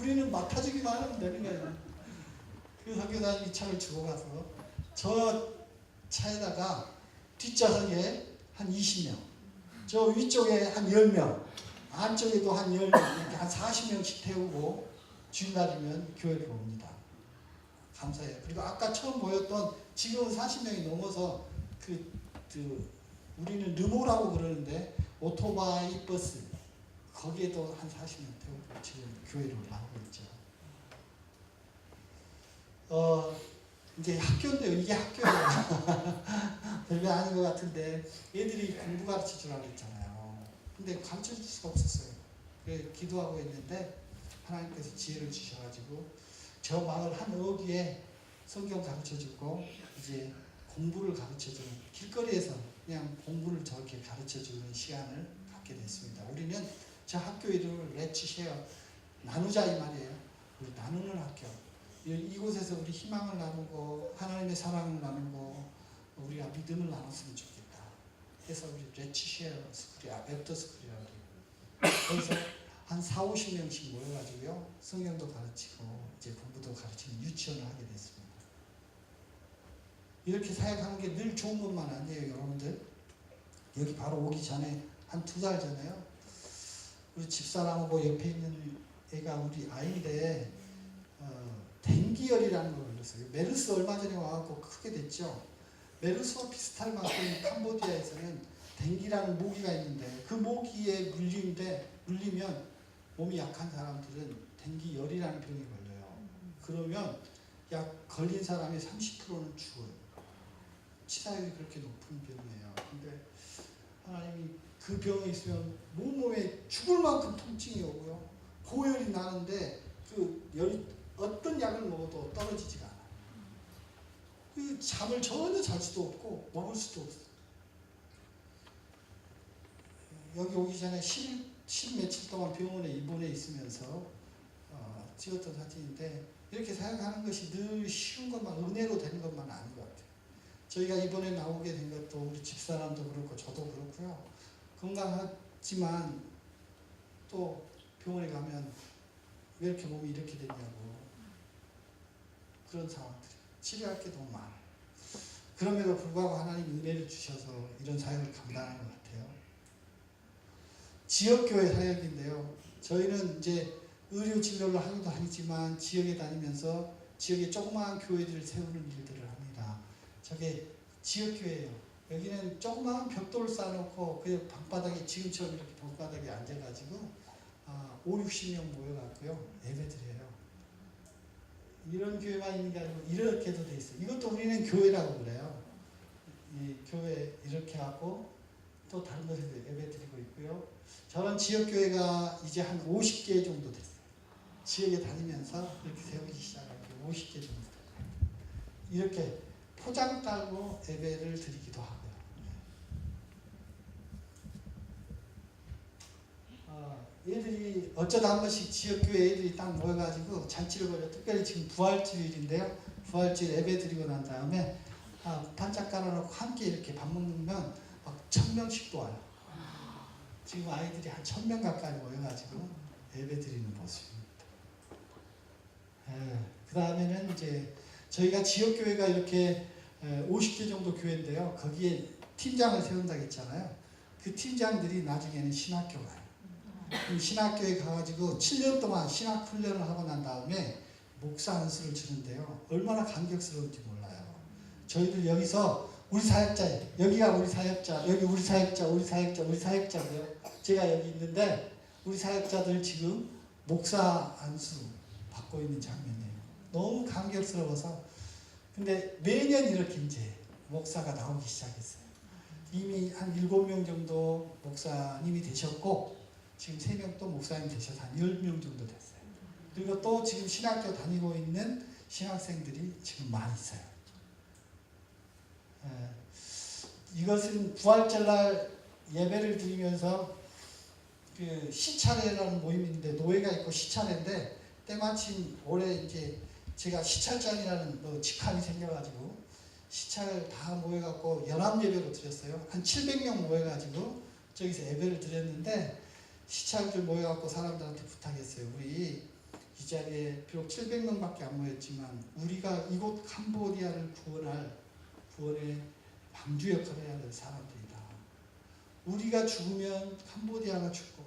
우리는 맡아주기만 하면 되는 거예요. 그 선교사님 이 차를 주고 가서 저 차에다가 뒷좌석에 한 20명, 저 위쪽에 한 10명, 안쪽에도 한 10명, 이렇게 한 40명씩 태우고 주일날이면 교회를 옵니다. 감사해요. 그리고 아까 처음 보였던 지금은 40명이 넘어서 그, 그 우리는 르모라고 그러는데 오토바이 버스 거기에도 한 40명 태우고 지금 교회를 나오고 있죠. 어 이제 학교인데요. 이게 학교예요. 별게 아닌 것 같은데 애들이 공부 가르쳐 주라고 했잖아요. 근데 가르쳐 줄 수가 없었어요. 그래서 기도하고 있는데 하나님께서 지혜를 주셔가지고 저 마을 한 어귀에 성경 가르쳐 주고 이제 공부를 가르쳐 주는 길거리에서 그냥 공부를 저렇게 가르쳐 주는 시간을 갖게 됐습니다. 우리는 저 학교 이름을 레츠 쉐어 나누자 이 말이에요. 우리 나누는 학교. 이- 이곳에서 우리 희망을 나누고 하나님의 사랑을 나누고 우리가 믿음을 나눴으면 좋겠다. 그래서 우리 레츠 쉐어 스쿨이야 웹터 스쿨이라고 그래요. 거기서 한 4, 50명씩 모여가지고요. 성경도 가르치고 이제 공부도 가르치는 유치원을 하게 됐습니다. 이렇게 사역하는 게 늘 좋은 것만 아니에요, 여러분들. 여기 바로 오기 전에 한 두 달 전에요. 우리 집사람하고 옆에 있는 애가 우리 아이인데 어, 댕기열이라는 걸 걸렸어요. 메르스 얼마 전에 와갖고 크게 됐죠. 메르스와 비슷할 만큼 캄보디아에서는 댕기라는 모기가 있는데 그 모기에 물리는데 물리면 몸이 약한 사람들은 댕기열이라는 병이 걸려요. 그러면 약 걸린 사람의 30%는 죽어요. 치사율이 그렇게 높은 병이에요. 근데 하나님이 그 병에 있으면 몸몸에 죽을 만큼 통증이 오고요. 고열이 나는데 그 열, 어떤 약을 먹어도 떨어지지가 않아요. 그 잠을 전혀 잘 수도 없고 먹을 수도 없어요. 여기 오기 전에 10, 10 며칠 동안 병원에 입원해 있으면서 어, 찍었던 사진인데 이렇게 사용하는 것이 늘 쉬운 것만 은혜로 되는 것만 아닌 것 같아요. 저희가 이번에 나오게 된 것도 우리 집사람도 그렇고 저도 그렇고요. 건강하지만 또 병원에 가면 왜 이렇게 몸이 이렇게 됐냐고 그런 상황들이 치료할 게 너무 많아요. 그럼에도 불구하고 하나님 은혜를 주셔서 이런 사역을 감당하는 것 같아요. 지역교회 사역인데요. 저희는 이제 의료 진료를 하기도 하지만 지역에 다니면서 지역에 조그마한 교회들을 세우는 일들을 합니다. 저게 지역교회예요. 여기는 조그마한 벽돌을 쌓아놓고 그 방바닥에 지금처럼 이렇게 방바닥에 앉아가지고 아, 5, 60명 모여갖고요 예배드려요. 이런 교회만 있는 게 아니고 이렇게도 돼 있어요. 이것도 우리는 교회라고 그래요. 이 교회 이렇게 하고 또 다른 곳에서 예배드리고 있고요. 저는 지역교회가 이제 한 50개 정도 됐어요. 지역에 다니면서 이렇게 세우기 시작하고 50개 정도 됐어요. 이렇게 포장 따고 예배를 드리기도 하고요. 어, 얘들이 어쩌다 한 번씩 지역교회 애들이 딱 모여가지고 잔치를 벌여 특별히 지금 부활주일인데요. 부활주일 예배 드리고 난 다음에 아, 반짝 깔아놓고 함께 이렇게 밥 먹으면 막 천 명씩도 와요. 지금 아이들이 한 천 명 가까이 모여가지고 예배 드리는 모습입니다. 그 다음에는 이제 저희가 지역교회가 이렇게 50개 정도 교회인데요. 거기에 팀장을 세운다고 했잖아요. 그 팀장들이 나중에는 신학교 가요. 신학교에 가가지고 7년 동안 신학 훈련을 하고 난 다음에 목사 안수를 주는데요. 얼마나 감격스러운지 몰라요. 저희들 여기서 우리 사역자, 여기가 우리 사역자, 여기 우리 사역자, 우리 사역자, 우리 사역자고요. 제가 여기 있는데 우리 사역자들 지금 목사 안수 받고 있는 장면이에요. 너무 감격스러워서 근데 매년 이렇게 이제 목사가 나오기 시작했어요. 이미 한 일곱 명 정도 목사님이 되셨고 지금 세명또 목사님 되셔서 한열명 정도 됐어요. 그리고 또 지금 신학교 다니고 있는 신학생들이 지금 많이 있어요. 예, 이것은 부활절날 예배를 드리면서 그 시차례라는 모임인데 노예가 있고 시차례인데 때마침 올해 이제 제가 시찰장이라는 뭐 직함이 생겨가지고 시찰 다 모여갖고 연합 예배로 드렸어요. 한 700명 모여가지고 저기서 예배를 드렸는데 시찰들 모여갖고 사람들한테 부탁했어요. 우리 이 자리에 비록 700명밖에 안 모였지만 우리가 이곳 캄보디아를 구원할 구원의 방주 역할을 해야 될 사람들이다. 우리가 죽으면 캄보디아가 죽고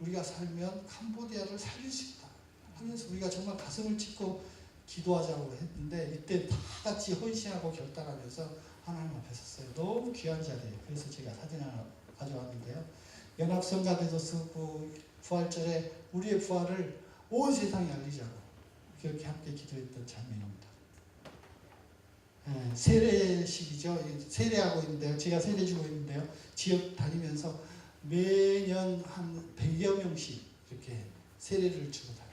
우리가 살면 캄보디아를 살릴 수 있다. 하면서 우리가 정말 가슴을 찢고 기도하자고 했는데 이때 다 같이 헌신하고 결단하면서 하나님 앞에 섰어요. 너무 귀한 자리예요. 그래서 제가 사진 하나 가져왔는데요. 연합성가대도 쓰고 부활절에 우리의 부활을 온 세상에 알리자고 그렇게 함께 기도했던 장면입니다. 예, 세례식이죠. 세례하고 있는데요. 제가 세례 주고 있는데요. 지역 다니면서 매년 한 100여 명씩 이렇게 세례를 주고 있어요.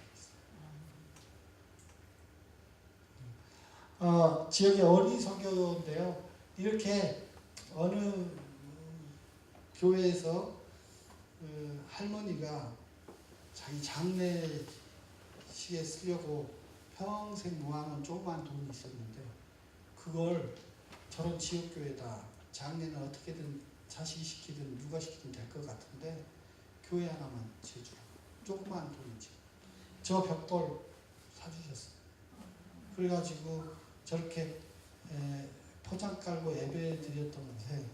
어, 지역의 어린이 선교인데요. 이렇게 어느 음, 교회에서 그 할머니가 자기 장례식에 쓰려고 평생 모아놓은 조그만 돈이 있었는데 그걸 저런 지역교회다 장례는 어떻게든 자식이 시키든 누가 시키든 될 것 같은데 교회 하나만 지어주라. 조그만 돈이지 저 벽돌 사주셨어요. 그래가지고 저렇게 에, 포장 깔고 예배 드렸던 곳에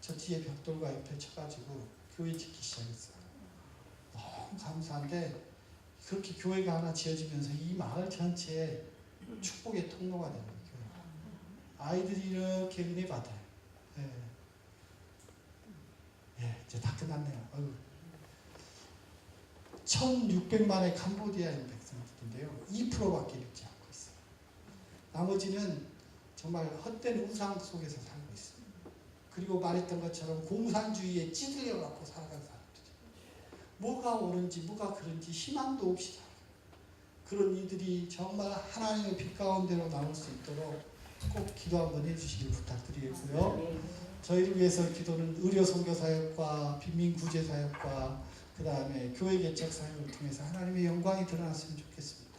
저 뒤에 벽돌과 옆에 쳐가지고 교회 짓기 시작했어요 너무 감사한데 그렇게 교회가 하나 지어지면서 이 마을 전체에 축복의 통로가 되는 거예요. 아이들이 이렇게 은혜 받아요. 예. 예, 이제 다 끝났네요. 어휴. 1600만의 캄보디아인 백성들인데요. 2%밖에 읽지 않고 있어요. 나머지는 정말 헛된 우상 속에서 살고 있어요. 그리고 말했던 것처럼 공산주의에 찌들려 갖고 살아가는 사람들이 뭐가 옳은지 뭐가 그른지 희망도 없이 살아요. 그런 이들이 정말 하나님의 빛 가운데로 나올 수 있도록 꼭 기도 한번 해주시길 부탁드리겠고요. 저희를 위해서 기도는 의료 선교 사역과 빈민 구제 사역과 그 다음에 교회 개척 사역을 통해서 하나님의 영광이 드러났으면 좋겠습니다.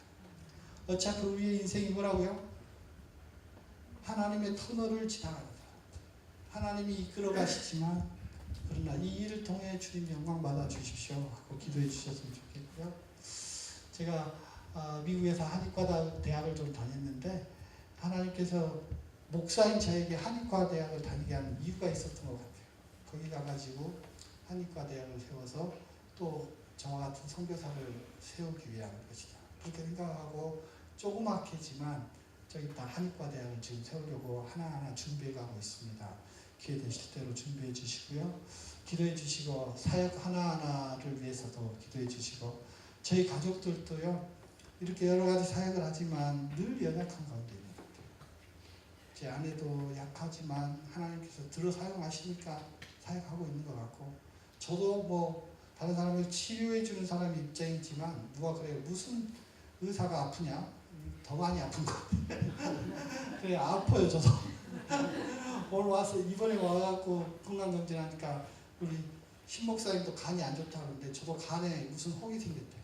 어차피 우리의 인생이 뭐라고요? 하나님의 터널을 사람. 하나님이 이끌어 가시지만 그러나 이 일을 통해 주님 영광 받아 주십시오 하고 기도해 주셨으면 좋겠고요. 제가 아, 미국에서 한의과 대학을 좀 다녔는데 하나님께서 목사인 저에게 한의과 대학을 다니게 하는 이유가 있었던 것 같아요. 거기 가가지고 한의과 대학을 세워서 또 저와 같은 선교사를 세우기 위한 것이다. 그렇게 생각하고 조그맣게지만 저기 다 한의과 대학을 지금 세우려고 하나하나 준비해 가고 있습니다. 기회 되실 대로 준비해 주시고요. 기도해 주시고 사역 하나하나를 위해서도 기도해 주시고 저희 가족들도요. 이렇게 여러 가지 사역을 하지만 늘 연약한 가운데 있는 것 같아요. 제 아내도 약하지만 하나님께서 들어 사용하시니까 사역하고 있는 것 같고 저도 뭐 다른 사람을 치료해 주는 사람의 입장이지만 누가 그래요 무슨 의사가 아프냐 더 많이 아픈 것 같아요 그래 아파요 저도. 오늘 와서 이번에 와갖고 건강검진 하니까 우리 신 목사님도 간이 안 좋다 그러는데 저도 간에 무슨 혹이 생겼대요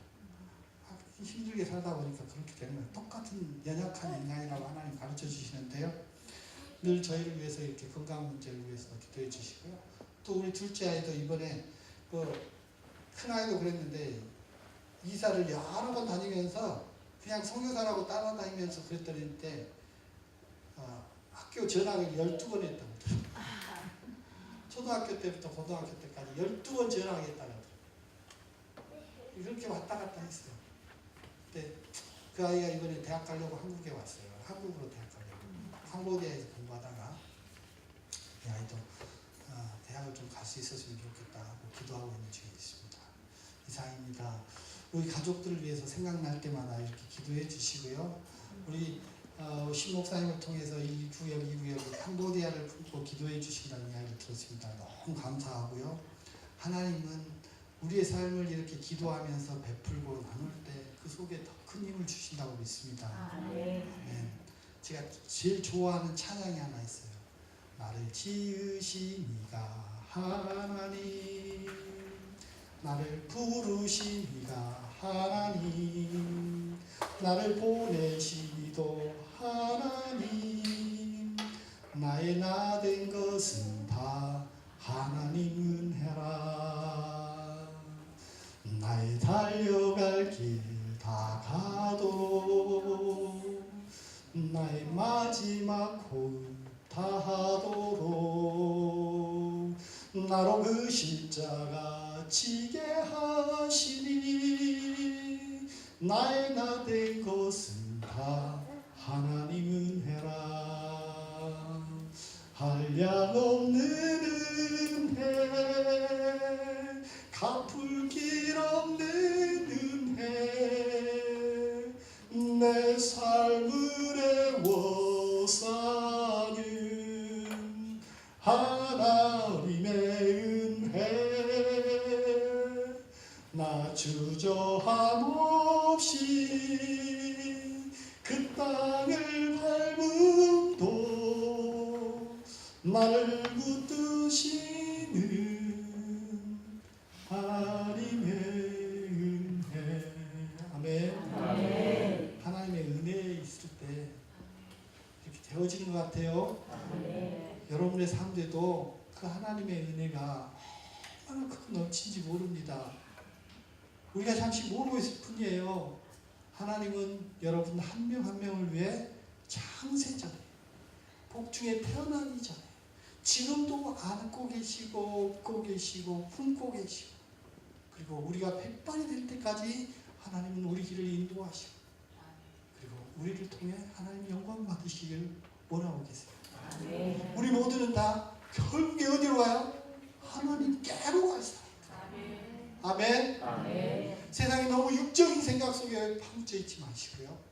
아, 힘들게 살다 보니까 그렇게 되는 거예요 똑같은 연약한 인간이라고 하나님 가르쳐 주시는데요. 늘 저희를 위해서 이렇게 건강 문제를 위해서 기도해 주시고요. 또 우리 둘째 아이도 이번에 그 큰 아이도 그랬는데 이사를 여러 번 다니면서 그냥 성교사라고 따라다니면서 그랬더니 때 어, 학교 전학을 12번 했다고 초등학교 때부터 고등학교 때까지 12번 전학했다고 이렇게 왔다 갔다 했어요. 근데 그 아이가 이번에 대학 가려고 한국에 왔어요. 한국으로 대학 가려고. 캄보디아에서 공부하다가 이 아이도 어, 대학을 좀 갈 수 있었으면 좋겠다 하고 기도하고 있는 중에 있습니다. 이상입니다. 우리 가족들을 위해서 생각날 때마다 이렇게 기도해 주시고요. 우리 어, 신 목사님을 통해서 이 구역 이 구역에 캄보디아를 품고 기도해 주신다는 이야기를 들었습니다. 너무 감사하고요. 하나님은 우리의 삶을 이렇게 기도하면서 베풀고 나눌 때 그 속에 더 큰 힘을 주신다고 믿습니다. 네. 제가 제일 좋아하는 찬양이 하나 있어요. 나를 지으신 이가 하나님 나를 부르신 이가 하나님. 나를 보내시도 하나님. 나의 나 된 것은 다 하나님 은혜라. 나의 달려갈 길 다 가도 나의 마지막 호흡 다 하도록. 나로 그 십자가 지게 하시니 나의 나 된 것은 다 하나님 은혜라. 한량 없는 은혜 갚을 나 주저함 없이 그 땅을 밟음도 나를 붙드시는 하나님의 은혜. 아멘. 하나님의 은혜에 있을 때 이렇게 되어지는 것 같아요. 여러분의 삶에도 그 하나님의 은혜가 얼마나 크고 넘친지 모릅니다 우리가 잠시 모르고 있을 뿐이에요 하나님은 여러분 한 명 한 명을 위해 창세 전에 복중에 태어나기 전에 지금도 안고 계시고 업고 계시고 품고 계시고 그리고 우리가 백발이 될 때까지 하나님은 우리 길을 인도하시고 그리고 우리를 통해 하나님 영광 받으시길 원하고 계세요. 우리 모두는 다 결국에 어디로 가요? 하나님께로 가요. 아멘. 세상에 너무 육적인 생각 속에 파묻혀 있지 마시고요.